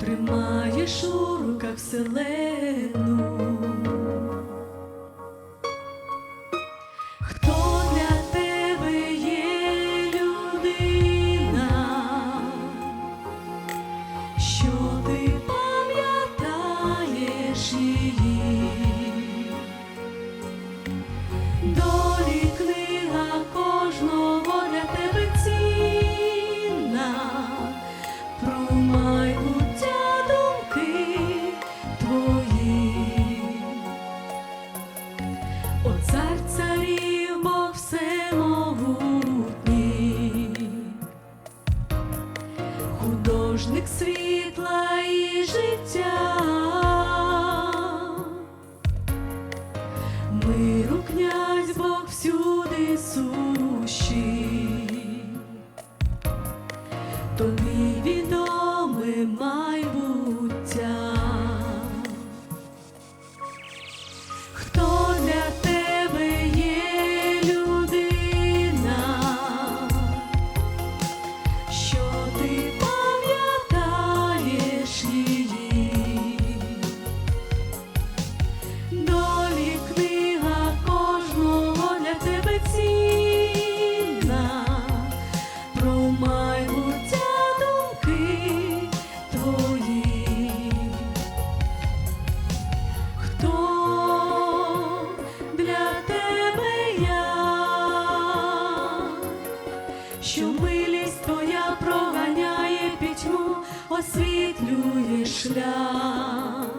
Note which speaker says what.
Speaker 1: тримаєш у руках вселену. Хто для тебе є людина? Що ти пам'ятаєш її? Художник світла і життя, миру князь Бог всюди сущий, тобі відоме майбуття. Хто для тебе є людина? Що що милість твоя проганяє пітьму, освітлює шлях.